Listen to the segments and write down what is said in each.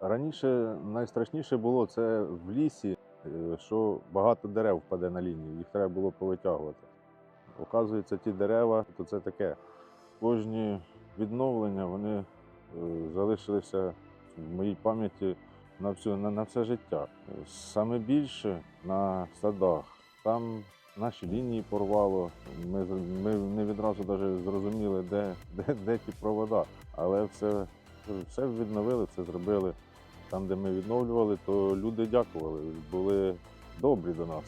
Раніше найстрашніше було це в лісі, е, що багато дерев впаде на лінію, їх треба було повитягувати. Оказується, ті дерева, то це таке. Кожні відновлення вони е, залишилися в моїй пам'яті на, всю, на, на все життя. Саме більше на садах. Там наші лінії порвало. Ми, ми не відразу навіть зрозуміли, де, де, де ті провода. Але все, все відновили, все зробили. Там, де ми відновлювали, то люди дякували, були добрі до нас.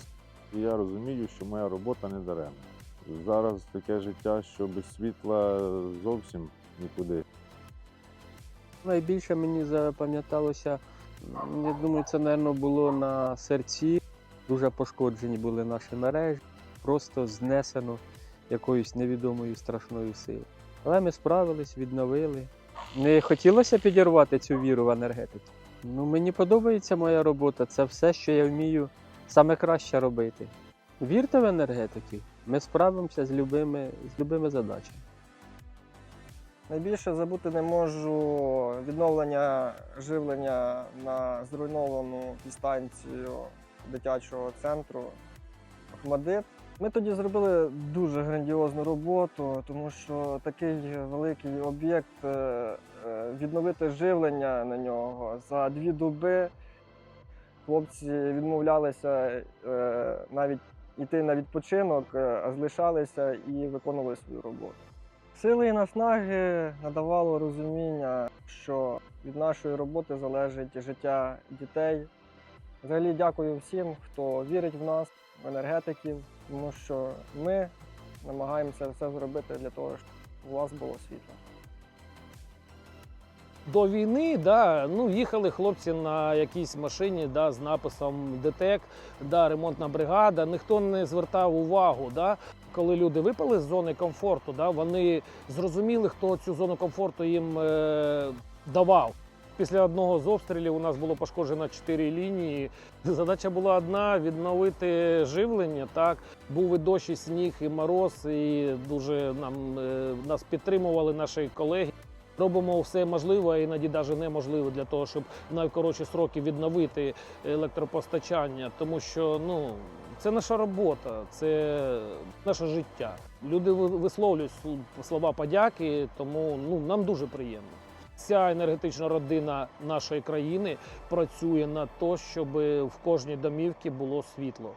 І я розумію, що моя робота не даремна. Зараз таке життя, що без світла зовсім нікуди. Найбільше мені запам'яталося, я думаю, це, мабуть, було на серці. Дуже пошкоджені були наші мережі, просто знесено якоюсь невідомою страшною силою. Але ми справились, відновили. Не хотілося підірвати цю віру в енергетику. Ну, мені подобається моя робота, це все, що я вмію саме краще робити. Вірте в енергетики, ми справимося з любими, з любими задачами. Найбільше забути не можу відновлення живлення на зруйновану підстанцію дитячого центру Ахмадит. Ми тоді зробили дуже грандіозну роботу, тому що такий великий об'єкт, е, е, відновити живлення на нього за дві доби. Хлопці відмовлялися е, навіть йти на відпочинок, а залишалися і виконували свою роботу. Сили і наснаги надавало розуміння, що від нашої роботи залежить життя дітей. Взагалі дякую всім, хто вірить в нас, в енергетиків, тому що ми намагаємося все зробити для того, щоб у вас було світло. До війни да, ну, їхали хлопці на якійсь машині да, з написом ДТЕК, да, ремонтна бригада. Ніхто не звертав увагу. Да. Коли люди випали з зони комфорту, да, вони зрозуміли, хто цю зону комфорту їм е, давав. Після одного з обстрілів у нас було пошкоджено чотири лінії. Задача була одна відновити живлення. Так був і дощ, і сніг, і мороз, і дуже нам е, нас підтримували наші колеги. Робимо все можливе, іноді навіть неможливе для того, щоб в найкоротші сроки відновити електропостачання, тому що ну це наша робота, це наше життя. Люди ви- висловлюють слова подяки, тому ну нам дуже приємно. Ця енергетична родина нашої країни працює на те, щоб в кожній домівці було світло.